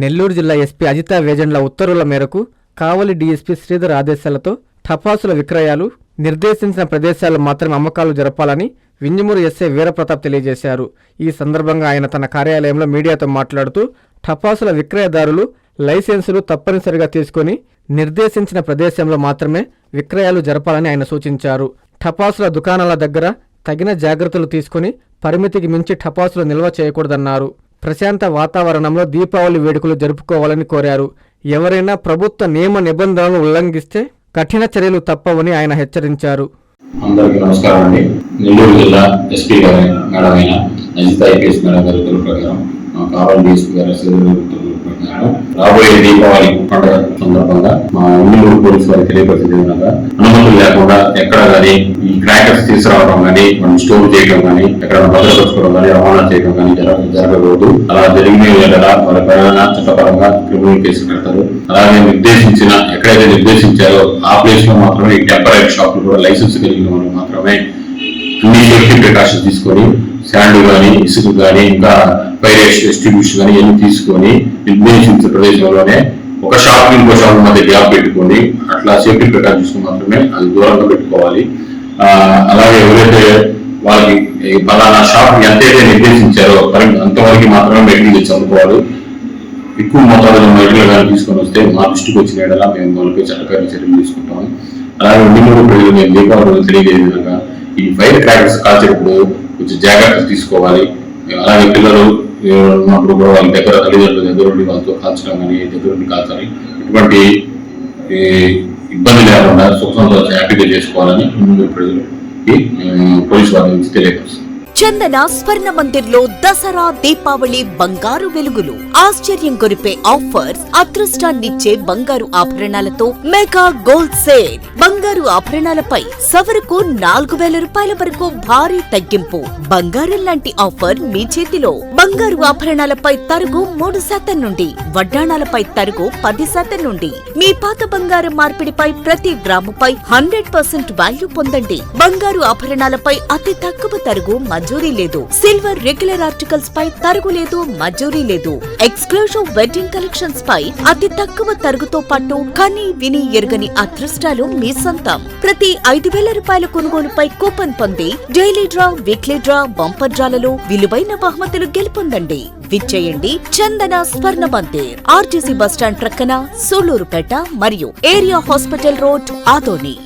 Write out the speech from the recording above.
నెల్లూరు జిల్లా ఎస్పీ అజితా వేజండ్ల ఉత్తర్వుల మేరకు కావలి డీఎస్పీ శ్రీధర్ ఆదేశాలతో టపాసుల విక్రయాలు నిర్దేశించిన ప్రదేశాల్లో మాత్రమే అమ్మకాలు జరపాలని వింజమూరు ఎస్ఐ వీరప్రతాప్ తెలియజేశారు. ఈ సందర్భంగా ఆయన తన కార్యాలయంలో మీడియాతో మాట్లాడుతూ టపాసుల విక్రయదారులు లైసెన్సులు తప్పనిసరిగా తీసుకొని నిర్దేశించిన ప్రదేశంలో మాత్రమే విక్రయాలు జరపాలని ఆయన సూచించారు. టపాసుల దుకాణాల దగ్గర తగిన జాగ్రత్తలు తీసుకుని పరిమితికి మించి టపాసులు నిల్వ చేయకూడదన్నారు. ప్రశాంత వాతావరణంలో దీపావళి వేడుకలు జరుపుకోవాలని కోరారు. ఎవరైనా ప్రభుత్వ నియమ నిబంధనలను ఉల్లంఘిస్తే కఠిన చర్యలు తప్పవని ఆయన హెచ్చరించారు. అందరికీ నమస్కారం అండి. నెల్లూరు జిల్లా ఎస్పీ గారు మేడం అయిన అజిత ఐపీఎస్ మేడం గారి ఉత్తర్వుల ప్రకారం కావాలి కావల్ డిఎస్పీ గారి రాబోయే దీపావళి పండుగ సందర్భంగా మా నెల్లూరు పోలీసు వారికి తెలియపరిచింది అనుమతులు లేకుండా ఎక్కడ కానీ ఈ క్రాకర్స్ తీసుకురావడం కానీ మనం స్టోర్ చేయడం కానీ ఎక్కడ భద్రపరచుకోవడం కానీ రవాణా చేయడం కానీ జరగ జరగకూడదు. అలా జరిగిన వేళ వారి పైన చట్టపరంగా క్రిమినల్ కేసులు పెడతారు. అలాగే నిర్దేశించిన ఎక్కడైతే నిర్దేశించారో ఆ ప్లేస్లో మాత్రమే ఈ టెంపరీ షాపులు కూడా లైసెన్స్ కలిగిన వాళ్ళు మాత్రమే అన్ని సేఫ్టీ ప్రికాషన్స్ తీసుకొని శాండ్ కానీ ఇసుక కానీ ఇంకా పైరేట్ డిస్ట్రిబ్యూషన్ కానీ ఇవన్నీ తీసుకొని నిర్దేశించిన ప్రదేశంలోనే ఒక షాప్ ఇంకో షాప్ మధ్య గ్యాప్ పెట్టుకొని అట్లా సేఫ్టీ ప్రకారం తీసుకుని మాత్రమే అది దూరంగా పెట్టుకోవాలి. అలాగే ఎవరైతే వాళ్ళకి పలానా షాప్ ఎంతైతే నిర్దేశించారో అంతవరకు మాత్రమే బయటికి తెచ్చి అమ్ముకోవాలి. ఎక్కువ మొత్తాలలో మహిళలు కానీ తీసుకొని వస్తే మా దృష్టికి వచ్చిన ఎడలా మేము వాళ్ళకి చట్టపరమైన చర్యలు తీసుకుంటాం. అలాగే ఉండి మూడు ప్రజలు మేము దీపావళి రోజు తెలియజేయ విధంగా ఈ ఫైర్ క్రాకర్స్ కాల్చేటప్పుడు కొంచెం జాగ్రత్తలు తీసుకోవాలి. అలాగే పిల్లలు ఉన్నప్పుడు కూడా వాళ్ళ దగ్గర తల్లిదండ్రుల దగ్గర ఉండి వాళ్ళతో కాల్చడం కానీ దగ్గర ఉండి కాల్చాలి. ఇటువంటి ఈ, ఇబ్బంది లేకుండా సుఖ సంతోషం హ్యాపీగా చేసుకోవాలని ముందు ప్రజలకి పోలీసు వారి నుంచి తెలియపరుస్తాం. చందన స్వర్ణ మందిర్లో దసరా దీపావళి బంగారు వెలుగులు. ఆశ్చర్యం కొరిపే ఆఫర్స్ అదృష్టాన్నిచ్చే బంగారు ఆభరణాలతో మెగా గోల్డ్ సేల్. బంగారు ఆభరణాలపై సవరకు నాలుగు వేల రూపాయల వరకు భారీ తగ్గింపు. బంగారం లాంటి ఆఫర్ మీ చేతిలో. బంగారు ఆభరణాలపై తరుగు మూడు శాతం నుండి వడ్డాణాలపై తరుగు పది శాతం నుండి. మీ పాత బంగారం మార్పిడిపై ప్రతి గ్రాముపై హండ్రెడ్ పర్సెంట్ వాల్యూ పొందండి. బంగారు ఆభరణాలపై అతి తక్కువ తరుగు మంజూరీ లేదు. సిల్వర్ రెగ్యులర్ ఆర్టికల్స్ పై తరుగు లేదు మంజూరీ లేదు. ఎక్స్క్లూజివ్ వెడ్డింగ్ కలెక్షన్స్ పై అతి తక్కువ తరుగుతో పాటు కని విని ఎరుగని అదృష్టాలు మీ సొంతం ప్రతి ఐదు వేల రూపాయల కొనుగోలుపై కూపన్ పొంది daily draw weekly draw bumper డ్రాలలో విలువైన బహుమతులు గెలుపొందండి. విచ్చేయండి Chandana Swarna Mandir RTC bus stand ప్రక్కన సూళ్ళూరుపేట మరియు ఏరియా హాస్పిటల్ రోడ్ ఆదోని.